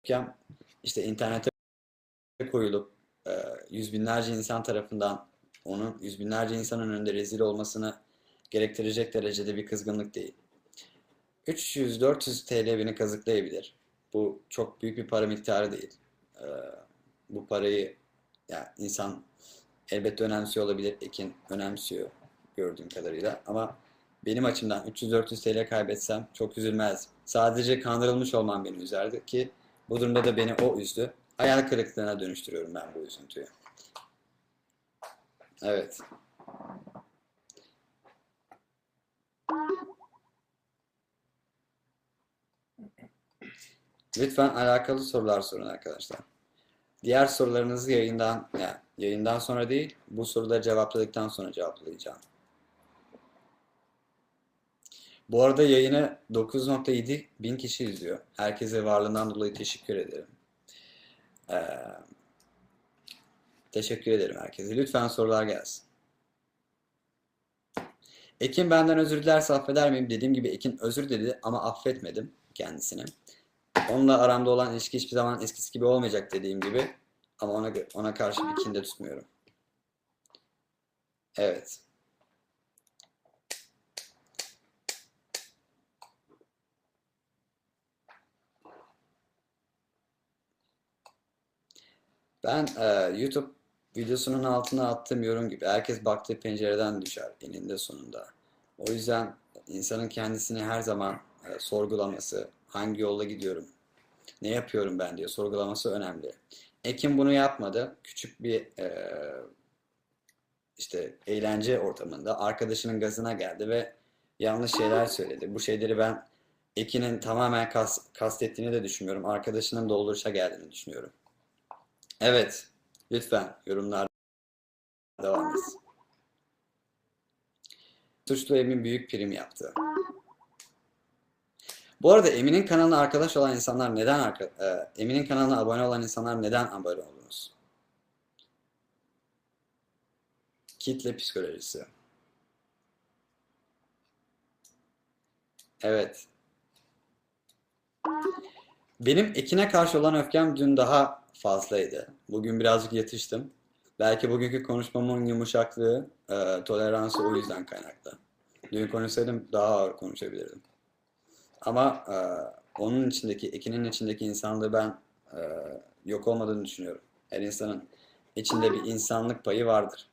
öfkem işte internete koyulup e, yüz binlerce insan tarafından onun yüz binlerce insanın önünde rezil olmasını gerektirecek derecede bir kızgınlık değil. 300-400 TL beni kazıklayabilir. Bu çok büyük bir para miktarı değil. E, bu parayı yani insan elbette önemsiyor olabilir. Ekin önemsiyor gördüğüm kadarıyla. Ama benim açımdan 300-400 TL kaybetsem çok üzülmezdim. Sadece kandırılmış olmam beni üzerdi ki bu durumda da beni o üzdü. Hayal kırıklığına dönüştürüyorum ben bu üzüntüyü. Evet. Lütfen alakalı sorular sorun arkadaşlar. Diğer sorularınızı yayından yani yayından sonra değil, bu soruları cevapladıktan sonra cevaplayacağım. Bu arada yayını 9.7 bin kişi izliyor. Herkese varlığından dolayı teşekkür ederim. Ee, teşekkür ederim herkese. Lütfen sorular gelsin. Ekin benden özür dilerse affeder miyim? Dediğim gibi Ekin özür dedi ama affetmedim kendisini. Onunla aramda olan ilişki hiçbir zaman eskisi gibi olmayacak dediğim gibi. Ama ona ona karşı bir kin de tutmuyorum. Evet. Ben e, YouTube videosunun altına attığım yorum gibi herkes baktığı pencereden düşer eninde sonunda. O yüzden insanın kendisini her zaman e, sorgulaması, hangi yolla gidiyorum, ne yapıyorum ben diye sorgulaması önemli. Ekim bunu yapmadı. Küçük bir e, işte eğlence ortamında arkadaşının gazına geldi ve yanlış şeyler söyledi. Bu şeyleri ben Ekin'in tamamen kas, kastettiğini de düşünmüyorum. Arkadaşının dolduruşa geldiğini düşünüyorum. Evet, lütfen yorumlar devam etsin. Suçlu Emin büyük prim yaptı. Bu arada Emin'in kanalına arkadaş olan insanlar neden e, Emin'in kanalına abone olan insanlar neden abone oldunuz? Kitle psikolojisi. Evet. Benim Ekin'e karşı olan öfkem dün daha fazlaydı. Bugün birazcık yatıştım. Belki bugünkü konuşmamın yumuşaklığı, e, toleransı o yüzden kaynaklı. Dün konuşsaydım daha ağır konuşabilirdim. Ama e, onun içindeki, Ekin'in içindeki insanlığı ben e, yok olmadığını düşünüyorum. Her insanın içinde bir insanlık payı vardır.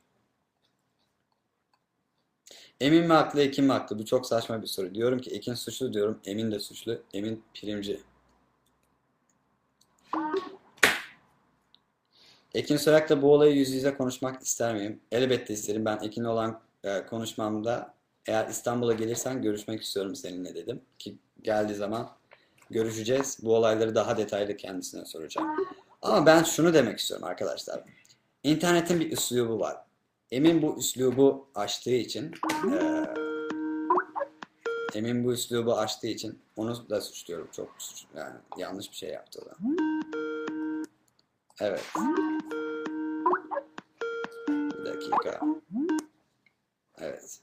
Emin mi haklı, Ekin mi haklı? Bu çok saçma bir soru. Diyorum ki Ekin suçlu diyorum, Emin de suçlu. Emin primci. Ekin Soyak'la bu olayı yüz yüze konuşmak ister miyim? Elbette isterim. Ben Ekin'le olan e, konuşmamda eğer İstanbul'a gelirsen görüşmek istiyorum seninle dedim. Ki geldiği zaman görüşeceğiz. Bu olayları daha detaylı kendisine soracağım. Ama ben şunu demek istiyorum arkadaşlar. İnternetin bir üslubu var. Emin bu üslubu aştığı için e, Emin bu üslubu aştığı için onu da suçluyorum. Çok suç, yani yanlış bir şey yaptı o da. Evet. Bir dakika. Evet.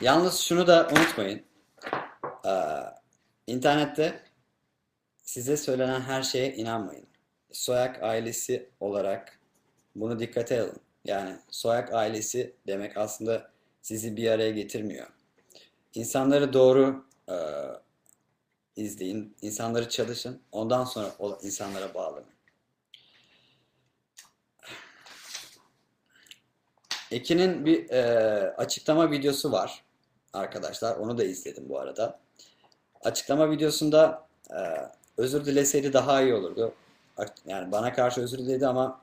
Yalnız şunu da unutmayın. Ee, internette size söylenen her şeye inanmayın. Soyak ailesi olarak bunu dikkate alın. Yani Soyak ailesi demek aslında sizi bir araya getirmiyor. İnsanları doğru e, izleyin, insanları çalışın, ondan sonra o insanlara bağlanın. Ekin'in bir e, açıklama videosu var arkadaşlar. Onu da izledim bu arada. Açıklama videosunda e, özür dileseydi daha iyi olurdu. Yani bana karşı özür diledi ama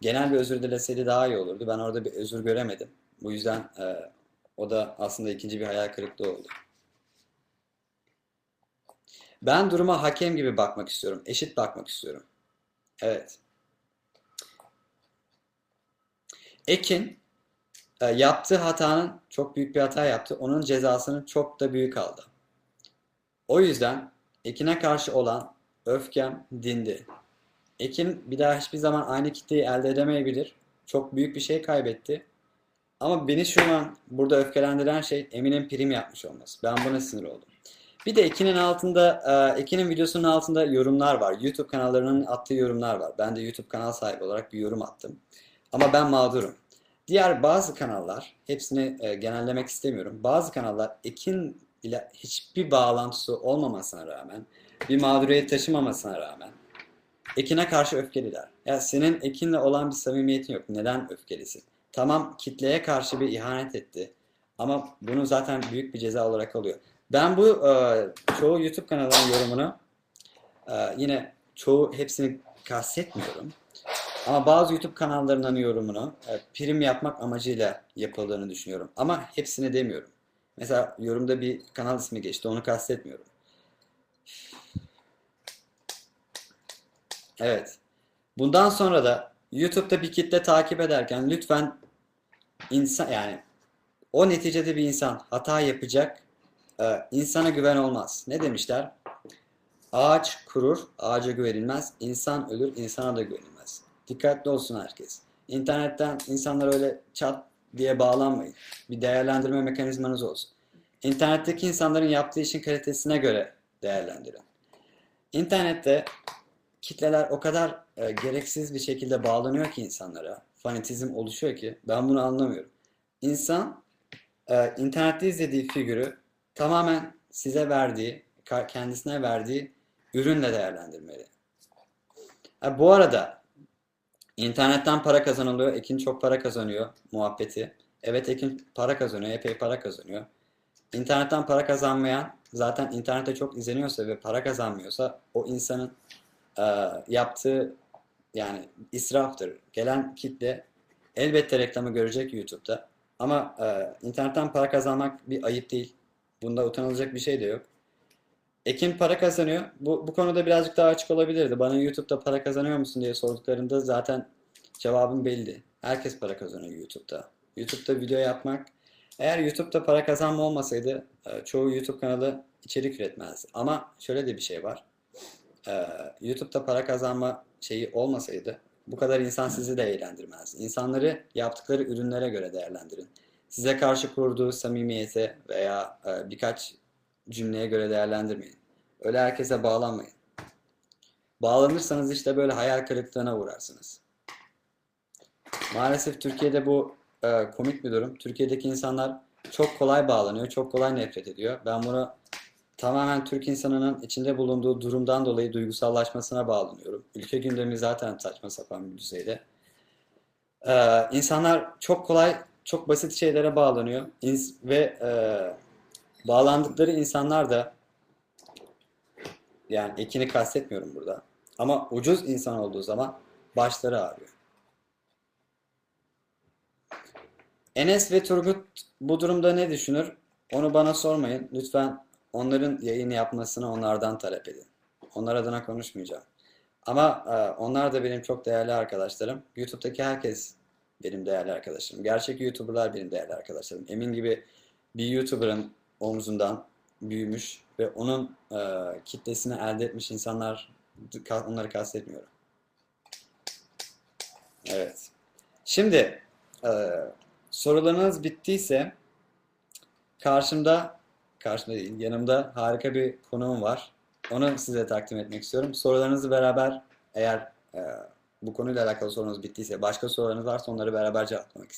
genel bir özür dileseydi daha iyi olurdu. Ben orada bir özür göremedim. Bu yüzden e, o da aslında ikinci bir hayal kırıklığı oldu. Ben duruma hakem gibi bakmak istiyorum. Eşit bakmak istiyorum. Evet. Ekin e, yaptığı hatanın çok büyük bir hata yaptı. Onun cezasını çok da büyük aldı. O yüzden Ekin'e karşı olan öfkem dindi. Ekin bir daha hiçbir zaman aynı kitleyi elde edemeyebilir. Çok büyük bir şey kaybetti. Ama beni şu an burada öfkelendiren şey Emin'in prim yapmış olması. Ben buna sinir oldum. Bir de Ekin'in altında, e, Ekin'in videosunun altında yorumlar var. YouTube kanallarının attığı yorumlar var. Ben de YouTube kanal sahibi olarak bir yorum attım. Ama ben mağdurum. Diğer bazı kanallar, hepsini e, genellemek istemiyorum. Bazı kanallar Ekin ile hiçbir bağlantısı olmamasına rağmen, bir mağduriyet taşımamasına rağmen Ekin'e karşı öfkeliler. Ya senin Ekin'le olan bir samimiyetin yok. Neden öfkelisin? Tamam kitleye karşı bir ihanet etti. Ama bunu zaten büyük bir ceza olarak alıyor. Ben bu e, çoğu YouTube kanalının yorumunu e, yine çoğu hepsini kastetmiyorum. Ama bazı YouTube kanallarının yorumunu e, prim yapmak amacıyla yapıldığını düşünüyorum. Ama hepsini demiyorum. Mesela yorumda bir kanal ismi geçti. Onu kastetmiyorum. Evet. Bundan sonra da YouTube'da bir kitle takip ederken lütfen insan yani o neticede bir insan hata yapacak. Ee, insana güven olmaz. Ne demişler? Ağaç kurur, ağaca güvenilmez. İnsan ölür, insana da güvenilmez. Dikkatli olsun herkes. İnternetten insanlar öyle çat diye bağlanmayın. Bir değerlendirme mekanizmanız olsun. İnternetteki insanların yaptığı işin kalitesine göre değerlendirin. İnternette kitleler o kadar e, gereksiz bir şekilde bağlanıyor ki insanlara. Fanatizm oluşuyor ki ben bunu anlamıyorum. İnsan e, internette izlediği figürü tamamen size verdiği, kendisine verdiği ürünle değerlendirmeli. Ha, bu arada internetten para kazanılıyor. Ekin çok para kazanıyor muhabbeti. Evet Ekin para kazanıyor, epey para kazanıyor. İnternetten para kazanmayan zaten internette çok izleniyorsa ve para kazanmıyorsa o insanın e, yaptığı yani israftır. Gelen kitle elbette reklamı görecek YouTube'da. Ama e, internetten para kazanmak bir ayıp değil. Bunda utanılacak bir şey de yok. Ekin para kazanıyor. Bu, bu konuda birazcık daha açık olabilirdi. Bana YouTube'da para kazanıyor musun diye sorduklarında zaten cevabım belli. Herkes para kazanıyor YouTube'da. YouTube'da video yapmak. Eğer YouTube'da para kazanma olmasaydı e, çoğu YouTube kanalı içerik üretmezdi. Ama şöyle de bir şey var. E, YouTube'da para kazanma şeyi olmasaydı bu kadar insan sizi de eğlendirmez. İnsanları yaptıkları ürünlere göre değerlendirin. Size karşı kurduğu samimiyete veya e, birkaç cümleye göre değerlendirmeyin. Öyle herkese bağlanmayın. Bağlanırsanız işte böyle hayal kırıklığına uğrarsınız. Maalesef Türkiye'de bu e, komik bir durum. Türkiye'deki insanlar çok kolay bağlanıyor, çok kolay nefret ediyor. Ben bunu tamamen Türk insanının içinde bulunduğu durumdan dolayı duygusallaşmasına bağlanıyorum. Ülke gündemi zaten saçma sapan bir düzeyde. Ee, insanlar çok kolay, çok basit şeylere bağlanıyor İns- ve e, bağlandıkları insanlar da yani ekini kastetmiyorum burada. Ama ucuz insan olduğu zaman başları ağrıyor. Enes ve Turgut bu durumda ne düşünür? Onu bana sormayın. Lütfen onların yayın yapmasını onlardan talep edin. Onlar adına konuşmayacağım. Ama e, onlar da benim çok değerli arkadaşlarım. YouTube'daki herkes benim değerli arkadaşlarım. Gerçek YouTuber'lar benim değerli arkadaşlarım. Emin gibi bir YouTuber'ın omzundan büyümüş ve onun e, kitlesini elde etmiş insanlar onları kastetmiyorum. Evet. Şimdi e, sorularınız bittiyse karşımda karşımda değil yanımda harika bir konuğum var. Onu size takdim etmek istiyorum. Sorularınızı beraber eğer e, bu konuyla alakalı sorunuz bittiyse başka sorularınız varsa onları beraber cevaplamak isterim.